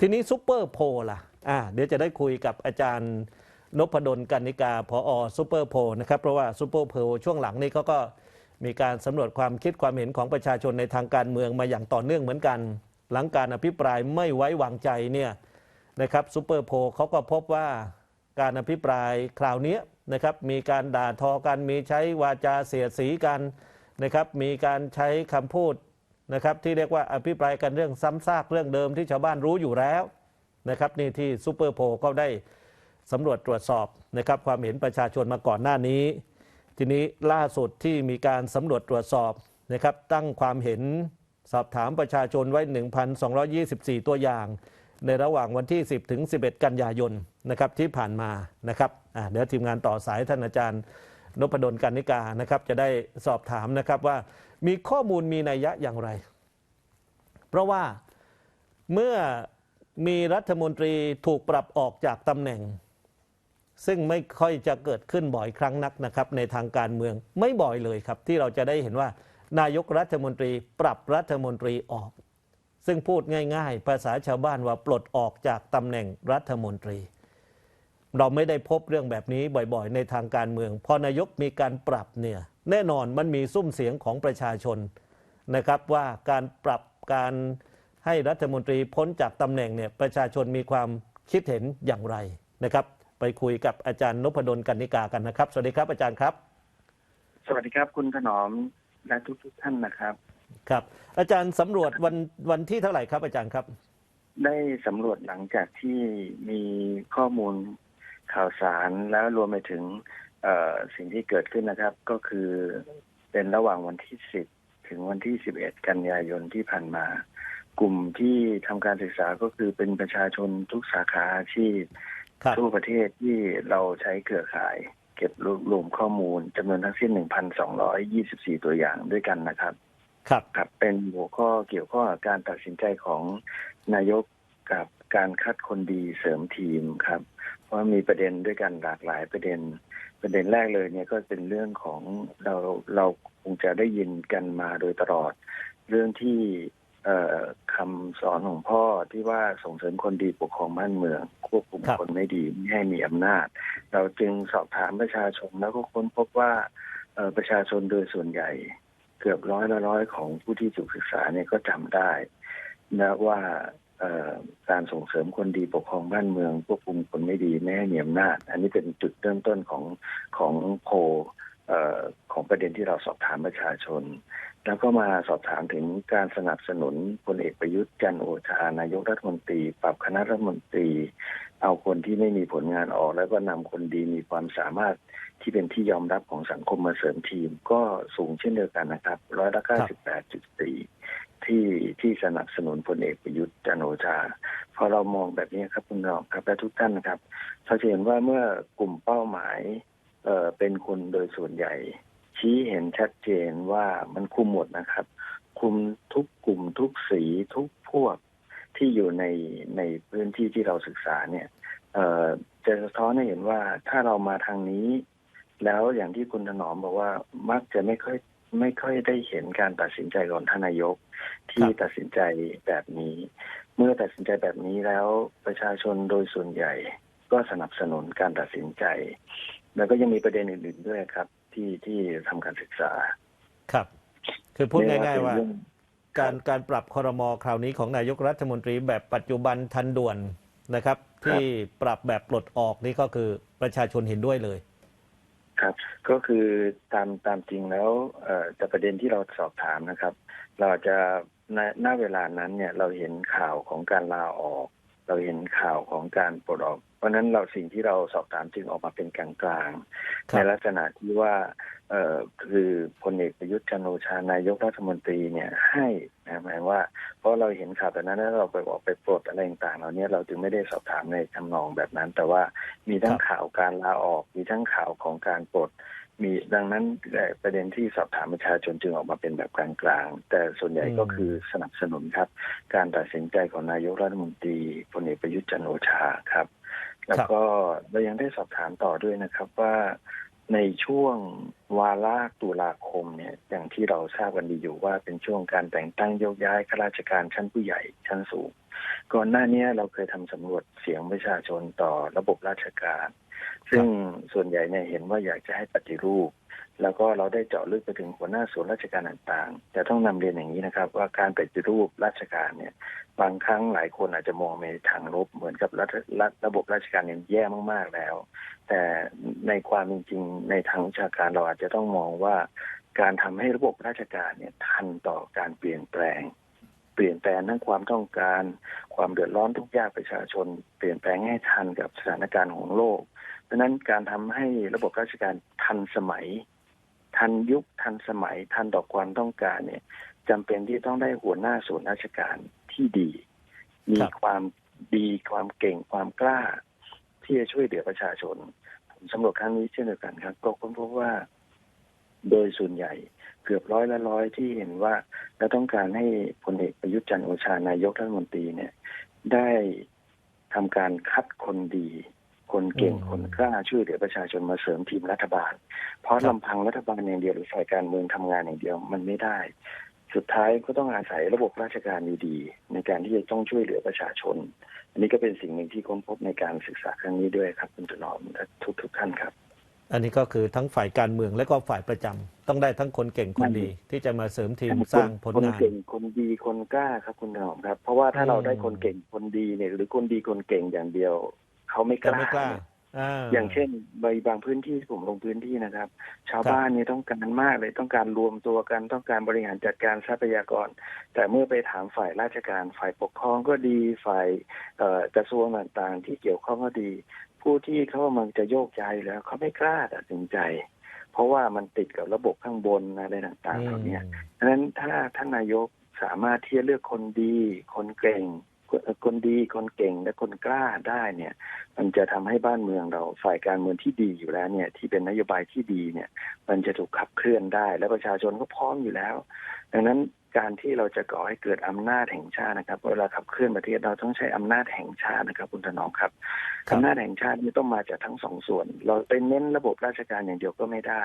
ทีนี้ซูเปอร์โพลล่ะอ่าเดี๋ยวจะได้คุยกับอาจารย์นพดลกันนิกาพอซูเปอร์โพลนะครับ เพราะว่าซูเปอร์โพลช่วงหลังนี้เขาก็มีการสำรวจความคิดความเห็นของประชาชนในทางการเมืองมาอย่างต่อเนื่องเหมือนกัน หลังการอภิปรายไม่ไว้วางใจเนี่ยนะครับซูเปอร์โพลเขาก็พบว่าการอภิปรายคราวนี้นะครับมีการด่าทอกันมีใช้วาจาเสียดสีกันนะครับมีการใช้คำพูด นะครับที่เรียกว่าอภิปรายกันเรื่องซ้ำซากเรื่องเดิมที่ชาวบ้านรู้อยู่แล้วนะครับนี่ที่ซูเปอร์โพลก็ได้สำรวจตรวจสอบนะครับความเห็นประชาชนมาก่อนหน้านี้ ทีนี้ล่าสุดที่มีการสำรวจตรวจสอบนะครับตั้งความเห็นสอบถามประชาชนไว้ 1,224 ตัวอย่าง ในระหว่างวันที่ 10 ถึง 11 กันยายนนะครับที่ผ่านมานะครับเดี๋ยวทีมงานต่อสายท่านอาจารย์นพดลกันนิกานะครับจะได้สอบถามนะครับว่า มีข้อมูลมีนัยยะอย่างไร เพราะว่าเมื่อมีรัฐมนตรีถูกปรับออกจากตำแหน่ง ซึ่งไม่ค่อยจะเกิดขึ้นบ่อยครั้งนักนะครับ ในทางการเมืองไม่บ่อยเลยครับ ที่เราจะได้เห็นว่า นายกรัฐมนตรีปรับรัฐมนตรีออก ซึ่งพูดง่าย ๆ ภาษาชาวบ้านว่าปลดออกจากตำแหน่งรัฐมนตรี เราไม่ได้พบเรื่องแบบนี้บ่อยๆ ในทางการเมืองพอนายกมีการปรับเนี่ย แน่นอนมันมีซุ้มเสียงของประชาชนนะครับว่าการปรับการให้รัฐมนตรีพ้นจากตำแหน่งเนี่ยประชาชนมีความคิดเห็นอย่างไรนะครับ ไปคุยกับอาจารย์นพดลกันนิกากันนะครับ สวัสดีครับอาจารย์ครับ สวัสดีครับคุณถนอมและทุกทุกๆท่านนะครับ ครับ อาจารย์สำรวจวันวันที่เท่าไหร่ครับ อาจารย์ครับ ได้สำรวจหลังจากที่มีข้อมูลข่าวสารแล้วรวมไปถึงเอ่อ สิ่งที่เกิดขึ้นนะครับก็คือเป็นระหว่างวันที่ 10 ถึงวันที่ 11 กันยายนที่ผ่านมา กลุ่มที่ทำการศึกษาก็คือเป็นประชาชนทุกสาขาอาชีพครับทั่วประเทศที่เราใช้เครือข่าย เก็บรวบรวมข้อมูลจำนวนทั้งสิ้น 1,224 ตัวอย่างด้วยกันนะครับ ครับครับเป็นหัวข้อเกี่ยวข้องกับการตัดสินใจของนายกกับการคัดคนดีเสริมทีมครับ เพราะมีประเด็นด้วยกันหลากหลายประเด็น ประเด็นแรกเลยเนี่ยก็เป็นเรื่องของเราเราคงจะได้ยินกันมาโดยตลอด เรื่องที่คำสอนของพ่อที่ว่าส่งเสริมคนดีปกครองบ้านเมือง ควบคุมคคนไม่ดีไม่ให้มีอำนาจ เราจึงสอบถามประชาชนแล้วก็ค้นพบว่าประชาชนโดยส่วนใหญ่ เกือบร้อยละร้อยของผู้ที่ถูกศึกษาเนี่ยก็จำได้นะว่า การส่งเสริมคนดีปกครองบ้านเมืองควบคุมคนไม่ดีไม่ให้มีอำนาจ อันนี้เป็นจุดเริ่มต้นของของโพอของประเด็นที่เราสอบถามประชาชน แล้วก็มาสอบถามถึงการสนับสนุนพลเอกประยุทธ์จันโอชานายกรัฐมนตรี ปรับคณะรัฐมนตรี เอาคนที่ไม่มีผลงานออก แล้วก็นำคนดีมีความสามารถที่เป็นที่ยอมรับของสังคมมาเสริมทีม ก็สูงเช่นเดียวกันนะครับร้อยละเก้าสิบแปดจุดสี่ ที่ที่สนับสนุนพลเอกประยุทธ์จันโอชาพอเรามองแบบนี้ครับคุณรองครับและทุกท่านนะครับเราจะเห็นว่าเมื่อกลุ่มเป้าหมายเอ่อเป็นคนโดยส่วนใหญ่ ชี้เห็นชัดเจนว่ามันคุมหมดนะครับ คุมทุกกลุ่มทุกสีทุกพวกที่อยู่ในในพื้นที่ที่เราศึกษาเนี่ยเออจะสะท้อนให้เห็นว่าถ้าเรามาทางนี้ แล้วอย่างที่คุณถนอมบอกว่ามักจะไม่ค่อย ไม่ค่อยได้เห็นการตัดสินใจของท่านนายก ที่ครับตัดสินใจแบบนี้ เมื่อตัดสินใจแบบนี้แล้วประชาชนโดยส่วนใหญ่ ก็สนับสนุนการตัดสินใจ แล้วก็ยังมีประเด็นอื่นๆด้วยครับ ที่ที่ทำการศึกษา ครับ คือพูดง่ายๆว่าเรีกเป็นเรื่องการการปรับคอรมอคราวนี้ของนายกรัฐมนตรีแบบปัจจุบันทันด่วนนะครับ ที่ปรับแบบปลดออกนี่ก็คือประชาชนเห็นด้วยเลย ครับ ก็คือตามตามจริงแล้วเอ่อแต่ประเด็นที่เราสอบถามนะครับ เราจะณณเวลานั้นเนี่ยเราเห็นข่าวของการลาออก เราเห็นข่าวของการปลดออก เพราะฉะนั้นเราสิ่งที่เราสอบถามจึงออกมาเป็นกลางๆครับในลักษณะที่ว่า เอ่อคือพลเอกประยุทธ์จันโอชานายกรัฐมนตรีเนี่ยให้นะหมายว่า เพราะเราเห็นข่าวแต่นั้นแล้วเราไปบอกไปปลดอะไรต่างๆเหล่านี้เราจึงไม่ได้สอบถามในทำนองแบบนั้น แต่ว่ามีทั้งข่าวการลาออก มีทั้งข่าวของการปลดมีดังนั้นประเด็นที่สอบถามประชาชนจึงออกมาเป็นแบบกลางๆ แต่ส่วนใหญ่ก็คือสนับสนุนครับ การตัดสินใจของนายกรัฐมนตรีพลเอกประยุทธ์จันโอชาครับ แล้วก็เรายังได้สอบถามต่อด้วยนะครับว่า ในช่วงวาระตุลาคมเนี่ยอย่างที่เราทราบกันดีอยู่ว่าเป็นช่วงการแต่งตั้งโยกย้ายข้าราชการชั้นผู้ใหญ่ชั้นสูง ก่อนหน้านี้เราเคยทำสำรวจเสียงประชาชนต่อระบบราชการ ซึ่งส่วนใหญ่เนี่ยเห็นว่าอยากจะให้ปฏิรูป แล้วก็เราได้เจาะลึกไปถึงหัวหน้าส่วนราชการต่างๆ แต่ต้องนำเรียนอย่างนี้นะครับ ว่าการปฏิรูปราชการเนี่ย บางครั้งหลายคนอาจจะมองในทางลบเหมือนกับรัฐรัฐระบบราชการเนี่ยแย่มากๆแล้ว แต่ในความจริงในทางวิชาการเราอาจจะต้องมองว่า การทำให้ระบบราชการเนี่ยทันต่อการเปลี่ยนแปลงเปลี่ยนแปลงทั้งความต้องการ ความเดือดร้อนทุกยากประชาชน เปลี่ยนแปลงให้ทันกับสถานการณ์ของโลก เพราะนั้นการทำให้ระบบราชการทันสมัย ทันยุคทันสมัย ทันต่อความต้องการเนี่ยจำเป็นที่ต้องได้หัวหน้าส่วนราชการที่ดี มีความดีความเก่งความกล้า ที่จะช่วยเหลือประชาชนผมสำรวจครั้งนี้เช่นเดียวกันครับ ก็ค้นพบว่า โดยส่วนใหญ่เกือบร้อยละร้อยที่เห็นว่าเราต้องการให้พลเอกประยุทธ์จันทร์โอชานายกรัฐมนตรีเนี่ย ได้ทำการคัดคนดี คนเก่งอืมคนกล้าช่วยเหลือประชาชนมาเสริมทีมรัฐบาล เพราะครับลำพังรัฐบาลอย่างเดียวหรือฝ่ายการเมืองทำงานอย่างเดียวมันไม่ได้ สุดท้ายก็ต้องอาศัยระบบราชการดีๆในการที่จะต้องช่วยเหลือประชาชน อันนี้ก็เป็นสิ่งหนึ่งที่ค้นพบในการศึกษาครั้งนี้ด้วยครับคุณถนอมและทุกๆท่านครับอันนี้ก็คือทั้งฝ่ายการเมืองและก็ฝ่ายประจำต้องได้ทั้งคนเก่งคนดี ที่จะมาเสริมทีมสร้างผลคนงานเก่งคนดีคนกล้าครับคุณถนอมครับ เพราะว่าถ้าเราได้คนเก่งคนดีเนี่ยหรือคนดีคนเก่งอย่างเดียว เขาไม่กก็ล้าไม่กล้าเนี่ยอ่าอย่างเช่นใบบางพื้นที่ที่ผมลงพื้นที่นะครับ ชาวครับบ้านเนี่ยต้องการมากเลยต้องการรวมตัวกันต้องการบริหารจัดการทรัพยากร แต่เมื่อไปถามฝ่ายราชการ ฝ่ายปกครองก็ดีฝ่ายเอ่อกระทรวงต่างๆ ที่เกี่ยวข้องก็ดี ผู้ที่เขากำลังจะโยกย้ายแล้วเขาไม่กล้าตัดสินใจ เพราะว่ามันติดกับระบบข้างบนอะไรต่างๆเหล่านี้ดังนั้นถ้าท่านนายกสามารถที่จะเลือกคนดี คนเก่ง คนคนดีคนเก่งและคนกล้าได้เนี่ย มันจะทำให้บ้านเมืองเราฝ่ายการเมืองที่ดีอยู่แล้วเนี่ย ที่เป็นนโยบายที่ดีเนี่ย มันจะถูกขับเคลื่อนได้ และประชาชนก็พร้อมอยู่แล้ว ดังนั้นการที่เราจะก่อให้เกิดอำนาจแห่งชาตินะครับเวลาขับเคลื่อนประเทศเราต้องใช้อำนาจแห่งชาตินะครับคุณถนอมครับครับอำนาจแห่งชาตินี่ต้องมาจากทั้งสองส่วน เราไปเน้นระบบราชการอย่างเดียวก็ไม่ได้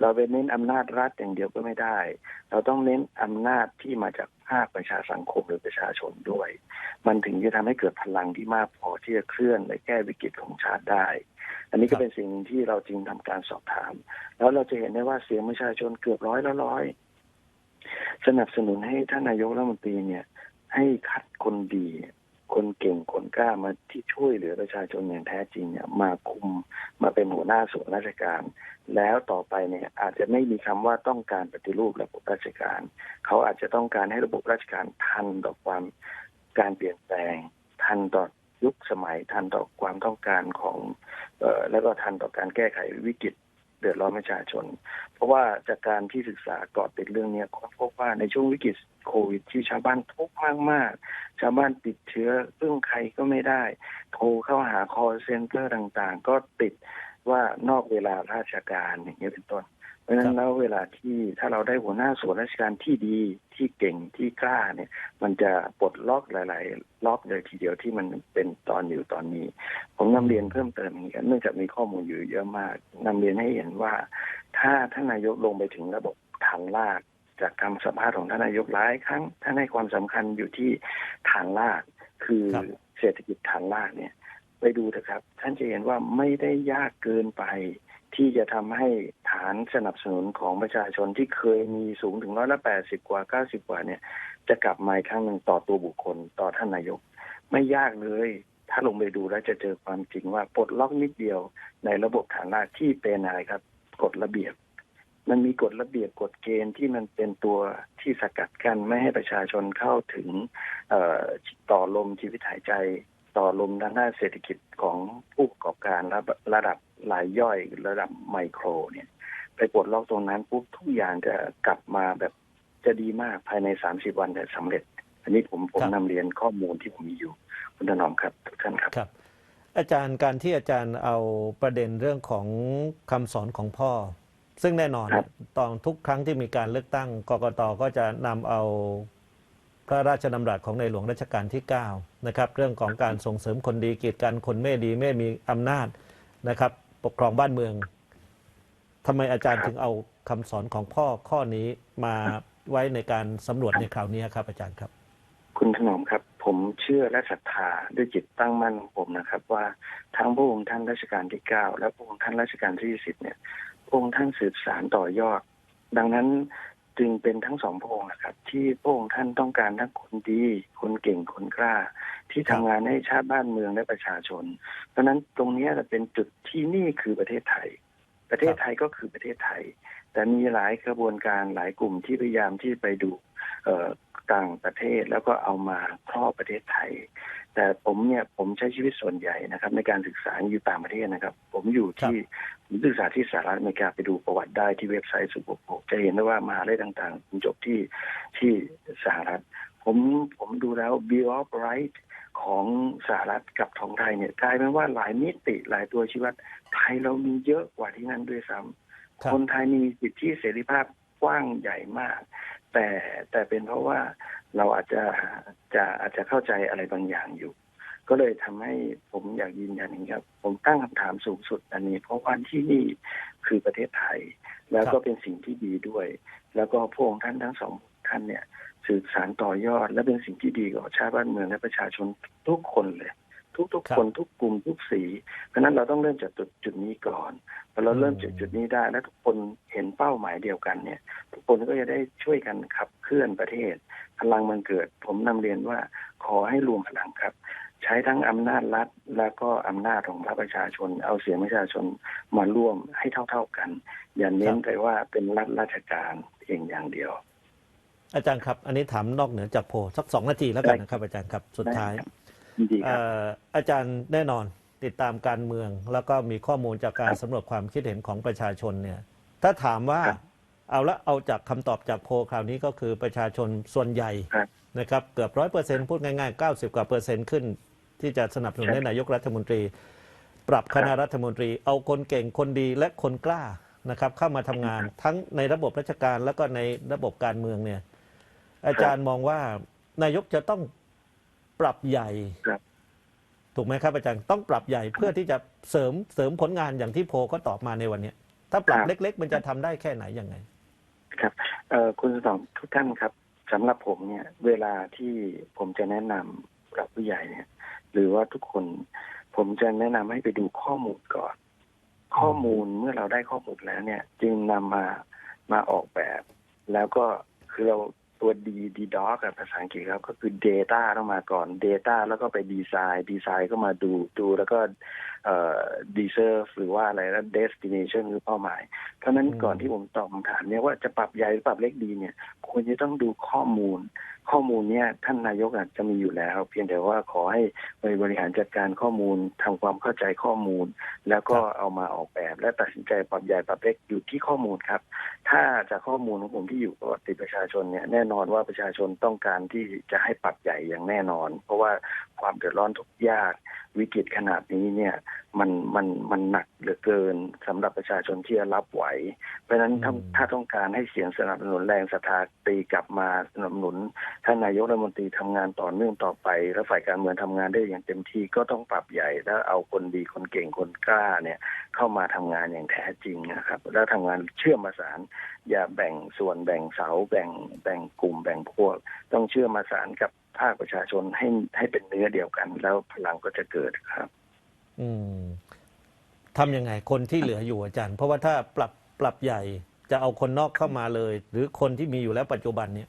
เราไปเน้นอำนาจรัฐอย่างเดียวก็ไม่ได้ เราต้องเน้นอำนาจที่มาจาก ภาคประชาสังคมหรือประชาชนด้วย มันถึงจะทำให้เกิดพลังที่มากพอที่จะเคลื่อนและแก้วิกฤตของชาติได้ อันนี้ก็เป็นสิ่งที่เราจริงทำการสอบถาม แล้วเราจะเห็นได้ว่าเสียงประชาชนเกือบร้อยละร้อยสนับสนุนให้ท่านนายกรัฐมนตรีเนี่ย ให้คัดคนดี คนเก่งคนกล้ามาที่ช่วยเหลือประชาชนอย่างแท้จริงเนี่ยมาคุมมาเป็นหัวหน้าส่วนราชการ แล้วต่อไปเนี่ยอาจจะไม่มีคำว่าต้องการปฏิรูประบบราชการ เขาอาจจะต้องการให้ระบบราชการทันต่อความการเปลี่ยนแปลง ทันต่อยุคสมัยทันต่อความต้องการของเอ่อแล้วก็ทันต่อการแก้ไขวิกฤต เดือดร้อนประชาชน เพราะว่าจากการที่ศึกษาเกาะติดเรื่องนี้ก็พบว่าในช่วงวิกฤตโควิดที่ชาวบ้านทุกข์มาก ๆ ชาวบ้านติดเชื้อพึ่งใครก็ไม่ได้ โทรเข้าหา call center ต่างๆ ก็ติดว่านอกเวลาราชการอย่างเงี้ยเป็นต้น ราะฉะนั้นแล้วเวลาที่ถ้าเราได้หัวหน้าส่วนราชการที่ดีที่เก่งที่กล้าเนี่ย มันจะปลดล็อกหลายๆล็อกเลยทีเดียวที่มันเป็นตอนอยู่ตอนนี้ ผมนำเรียนเพิ่มเติมอย่างนี้ครับเนื่องจากมีข้อมูลอยู่เยอะมากนำเรียนให้เห็นว่า ถ้าท่านนายกลงไปถึงระบบฐานลากจากคำสัมภาษณ์ของท่านนายกหลายครั้งท่านให้ความสำคัญอยู่ที่ฐานลากคือครับเศรษฐกิจฐานลากเนี่ย ไปดูเถอะครับ ท่านจะเห็นว่าไม่ได้ยากเกินไป ที่จะทำให้ฐานสนับสนุนของประชาชนที่เคยมีสูงถึงร้อยละแปดสิบกว่าเก้าสิบกว่าเนี่ย จะกลับมาอีกครั้งหนึ่งต่อตัวบุคคลต่อท่านนายก ไม่ยากเลย ถ้าลงไปดูแล้วจะเจอความจริงว่าปลดล็อกนิดเดียวในระบบฐานรากที่เป็นอะไรครับกฎระเบียบ มันมีกฎระเบียบกฎเกณฑ์ที่มันเป็นตัวที่สกัดกั้นไม่ให้ประชาชนเข้าถึงต่อลมชีวิตหายใจ ต่อลมด้านหน้านเศรษฐกิจของผู้ประกอบการระระดับ รายย่อยระดับไมโครเนี่ย ไปปลดล็อกตรงนั้นปุ๊บทุกอย่างจะกลับมาแบบจะดีมากภายในสามสิบวันจะสำเร็จ อันนี้ผมผมครับนำเรียนข้อมูลที่ผมมีอยู่คุณถนอมครับทุกท่านครับครับอาจารย์การที่อาจารย์เอาประเด็นเรื่องของคำสอนของพ่อ ซึ่งแน่นอนครับตอนทุกครั้งที่มีการเลือกตั้งกกตก็จะนำเอาพระราชดำรัสของในหลวงรัชกาลที่ 9 นะครับ เรื่องของการส่งเสริมคนดีกีดกันคนไม่ดีไม่มีอำนาจนะครับ ปกครองบ้านเมืองทำไมอาจารย์ถึงเอาคำสอนของพ่อข้อนี้มาไว้ในการสำรวจในคราวนี้ครับ อาจารย์ครับ คุณถนอมครับ ผมเชื่อและศรัทธาด้วยจิตตั้งมั่นของผมนะครับ ว่าทั้งพระองค์ท่านรัชกาลที่เก้าและพระองค์ท่านรัชกาลที่สิบเนี่ยพระองค์ท่านสืบสารต่อยอด ดังนั้น จึงเป็นทั้งสองพระองค์นะครับ ที่พระองค์ท่านต้องการทั้งคนดี คนเก่งคนกล้า ที่ทำงานให้ชาติบ้านเมืองและประชาชน เพราะฉะนั้นตรงนี้จะเป็นจุดที่นี่คือประเทศไทย ประเทศไทยก็คือประเทศไทย แต่มีหลายกระบวนการหลายกลุ่มที่พยายามที่ไปดูเต่างประเทศแล้วก็เอามาครอบประเทศไทย แต่ผมเนี่ยผมใช้ชีวิตส่วนใหญ่นะครับ ในการศึกษาอยู่ต่างประเทศนะครับ ผมอยู่ที่ผมศึกษาที่สหรัฐอเมริกาไปดูประวัติได้ที่เว็บไซต์สุขภพจะเห็นได้ว่ามหาลัยต่างๆผมจบที่ที่สหรัฐ ผมผมดูแล้ว Bill of Rights ของสหรัฐกับของไทยเนี่ยกลายเป็นว่าหลายมิติหลายตัวชีวัดไทยเรามีเยอะกว่าที่นั่นด้วยซ้ำครับคนไทยมีสิทธิเสรีภาพ กว้างใหญ่มาก แต่แต่เป็นเพราะว่าเราอาจจะจะอาจจะเข้าใจอะไรบางอย่างอยู่ ก็เลยทำให้ผมอยากยืนยันอย่างนี้ครับ ผมตั้งคำถามสูงสุดอันนี้ เพราะว่าที่นี่คือประเทศไทย แล้วก็เป็นสิ่งที่ดีด้วย แล้วก็พระองค์ท่านทั้งสองท่านเนี่ย สืบสารต่อยอด และเป็นสิ่งที่ดีกับชาติบ้านเมืองและประชาชนทุกคนเลย ทุกครัๆบคนทุกกลุ่มทุกสี เพราะฉะนั้นเราต้องเริ่มจากจุดจุดนี้ก่อนพอเราเริ่มจากจุดนี้ได้ แล้วทุกคนเห็นเป้าหมายเดียวกันเนี่ย ทุกคนก็จะได้ช่วยกันขับเคลื่อนประเทศ พลังมันเกิด ผมนำเรียนว่าขอให้รวมพลังครับ ใช้ทั้งอำนาจรัฐ และก็อำนาจของพระประชาชน เอาเสียงประชาชนมาร่วมให้เท่าๆกัน อย่าเน้นไปว่าเป็นรัฐราชการเพียงอย่างเดียวอาจารย์ครับ อันนี้ถามนอกเหนือจากโพลสักสองนาทีแล้วกันนะครับอาจารย์ครับ สุดท้าย ยินดีครับเอ่ออาจารย์แน่นอนติดตามการเมือง แล้วก็มีข้อมูลจากการสำรวจความคิดเห็นของประชาชนเนี่ย ถ้าถามว่าครับเอาละเอาจากคำตอบจากโพลคราวนี้ก็คือประชาชนส่วนใหญ่ครับนะครับเกือบร้อยเปอร์เซ็นต์พูดง่ายๆ90กว่าเปอร์เซ็นต์ขึ้น ที่จะสนับสนุนใช่ให้นายกรัฐมนตรี ปรับคณะรัฐมนตรี เอาคนเก่งคนดีและคนกล้านะครับ เข้ามาทำงานทั้งในระบบราชการแล้วก็ในระบบการเมืองเนี่ย อาจารย์มองว่านายกจะต้อง ปรับใหญ่ครับ ถูกไหมครับอาจารย์ต้องปรับใหญ่เพื่อที่จะเสริมเสริมผลงานอย่างที่โพลก็ตอบมาในวันเนี้ยถ้าปรับครับ เล็ก ๆ มันจะทำได้แค่ไหนยังไง ครับเอ่อคุณสองทุกท่านครับสำหรับผมเนี่ย เวลาที่ผมจะแนะนำกับผู้ใหญ่เนี่ย หรือว่าทุกคนผมจะแนะนำให้ไปดูข้อมูลก่อน ข้อมูลเมื่อเราได้ข้อมูลแล้วเนี่ย จึงนำมามาออกแบบ แล้วก็คือเรา ตัวดีดีด็อกภาษาอังกฤษครับ ก็คือ Data ต้องมาก่อน Data แล้วก็ไปดีไซน์ดีไซน์ก็มาดูดูแล้วก็เอ่อ deserve หรือว่าอะไรแล้ว destination คือเป้าหมาย เพราะฉะนั้นอืมก่อนที่ผมตอบคำถามเนี่ยว่าจะปรับใหญ่หรือปรับเล็กดีเนี่ยควรจะต้องดูข้อมูล ข้อมูลเนี่ยท่านนายกอาจจะมีอยู่แล้ว เพียงแต่ว่าขอให้ไปบริหารจัดการข้อมูลทำความเข้าใจข้อมูล แล้วก็เอามาออกแบบ และตัดสินใจปรับใหญ่ปรับเล็กอยู่ที่ข้อมูลครับ ถ้าจากข้อมูลของผมที่อยู่กับติดประชาชนเนี่ยแน่นอนว่าประชาชนต้องการที่จะให้ปรับใหญ่อย่างแน่นอน เพราะว่าความเดือดร้อนทุกข์ยากวิกฤตขนาดนี้เนี่ยมันมันมันหนักเหลือเกินสำหรับประชาชนที่จะรับไหว เพราะฉะนั้นถ้าอืมถ้าต้องการให้เสียงสนับสนุนแรงศรัทธาตีกลับมาสนับสนุนท่านนายกรัฐมนตรีทำงานต่อเนื่องต่อไป และฝ่ายการเมืองทำงานได้อย่างเต็มที่ก็ต้องปรับใหญ่แล้วเอาคนดีคนเก่งคนกล้าเนี่ยเข้ามาทำงานอย่างแท้จริงนะครับ แล้วทำงานเชื่อมประสาน อย่าแบ่งส่วนแบ่งเสาแบ่งแบ่งกลุ่มแบ่งพวก ต้องเชื่อมประสานกับภาคประชาชนให้ให้เป็นเนื้อเดียวกัน แล้วพลังก็จะเกิดครับ อืมทำยังไงคนที่เหลืออยู่อาจารย์ เพราะว่าถ้าปรับปรับใหญ่จะเอาคนนอกเข้ามาเลย หรือคนที่มีอยู่แล้วปัจจุบันเนี่ย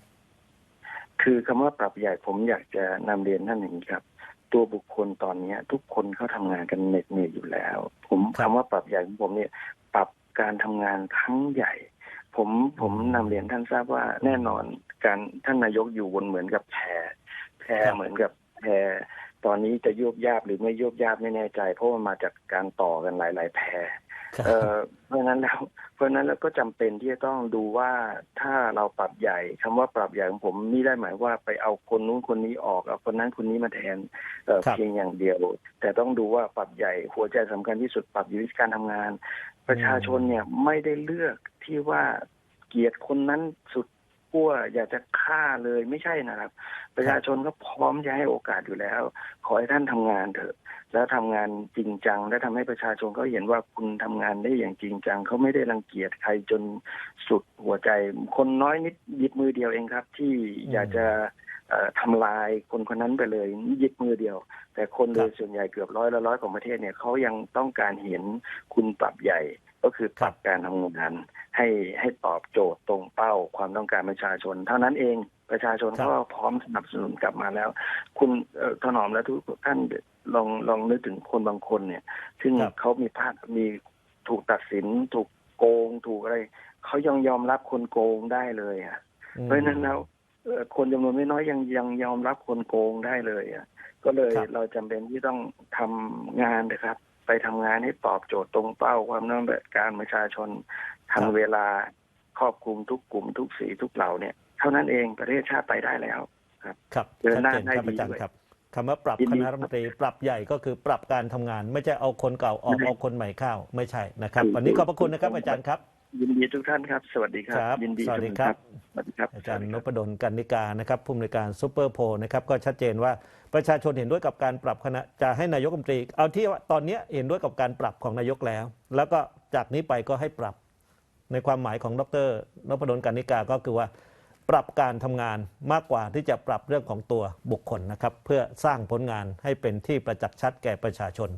คือคำว่าปรับใหญ่ผมอยากจะนำเรียนท่านอย่างนี้ครับ ตัวบุคคลตอนเนี้ย ทุกคนเขาทำงานกันเหน็ดเหนื่อยอยู่แล้ว ผมครับคำว่าปรับใหญ่ของผมเนี่ย ปรับการทำงานครั้งใหญ่ ผมผมนำเรียนท่านทราบว่าแน่นอนการท่านนายกอยู่บนเหมือนกับแพแพครับ เหมือนกับแพ ตอนนี้จะโยบยาบหรือไม่โยบยาบไม่แน่ใจ เพราะมันมาจากการต่อกันหลาย ๆ แพเอ่อเพราะฉะนั้นแล้วเพราะฉะนั้นแล้วก็จำเป็นที่จะต้องดูว่าถ้าเราปรับใหญ่คำว่าปรับใหญ่ของผมไม่ได้หมายว่าไปเอาคนนู้นคนนี้ออกเอาคนนั้นคนนี้มาแทนเอ่อครับเพียงอย่างเดียว แต่ต้องดูว่าปรับใหญ่หัวใจสำคัญที่สุดปรับอยู่ที่การทำงาน ประชาชนเนี่ยไม่ได้เลือกที่ว่าเกลียดคนนั้นสุด ขั้ว อยากจะฆ่าเลยไม่ใช่นะครับ ประชาชนก็พร้อมจะให้โอกาสอยู่แล้ว ขอให้ท่านทำงานเถอะ แล้วทำงานจริงจัง และทำให้ประชาชนเขาเห็นว่าคุณทำงานได้อย่างจริงจังเขาไม่ได้รังเกียจใครจนสุดหัวใจ คนน้อยนิดยิบมือเดียวเองครับ ที่อยากจะเอ่อทำลายคนคนนั้นไปเลยยิบมือเดียว แต่คนโดยส่วนใหญ่เกือบร้อยละร้อยของประเทศเนี่ยเขายังต้องการเห็นคุณปรับใหญ่ ก็คือปรับการทำงานให้ให้ตอบโจทย์ตรงเป้าความต้องการประชาชน เท่านั้นเองประชาชนครับก็พร้อมสนับสนุนกลับมาแล้ว คุณเอ่อถนอมและทุกท่านลองลองนึกถึงคนบางคนเนี่ย ซึ่งครับเขามีภาพมีถูกตัดสิน ถูกโกงถูกอะไรเขายังยอมรับคนโกงได้เลยอะอืมเพราะฉะนั้นแล้วเอ่อคนจำนวนไม่น้อยยังยังยอมรับคนโกงได้เลยอะก็เลยครับเราจำเป็นที่ต้องทำงานนะครับ ไปทำงานให้ตอบโจทย์ตรงเป้าความต้องการประชาชนทันเวลาครอบคลุมทุกกลุ่มทุกสีทุกเหล่าเนี่ย เท่านั้นเองประเทศชาติไปได้แล้ว ครับเดินหน้าชัดเจนครับได้ดีอาจารย์ด้วยครับคำว่าปรับยินคดี ณะรัฐมนตรีปรับใหญ่ก็คือปรับการทำงาน ไม่ใช่เอาคนเก่าออกไม่เอาคนใหม่เข้าไม่ใช่นะครับคือวันนี้ขอบพระคุณนะครับอาจารย์ครับ ยินดีทุกท่านครับ สวัสดีครับครับ ยินดีสวัสดีครับ สวัสดีครับ อาจารย์นพดลกันนิกานะครับผู้อำนวยการซูเปอร์โพลนะครับก็ชัดเจนว่าประชาชนเห็นด้วยกับการปรับคณะจะให้นายกรัฐมนตรี เอาที่ว่าตอนเนี้ยเห็นด้วยกับการปรับของนายกแล้ว แล้วก็จากนี้ไปก็ให้ปรับ ในความหมายของดรนพดลกันนิกาก็คือว่า ปรับการทำงานมากกว่าที่จะปรับเรื่องของตัวบุคคลนะครับเพื่อสร้างผลงานให้เป็นที่ประจักษ์ชัดแก่ประชาชน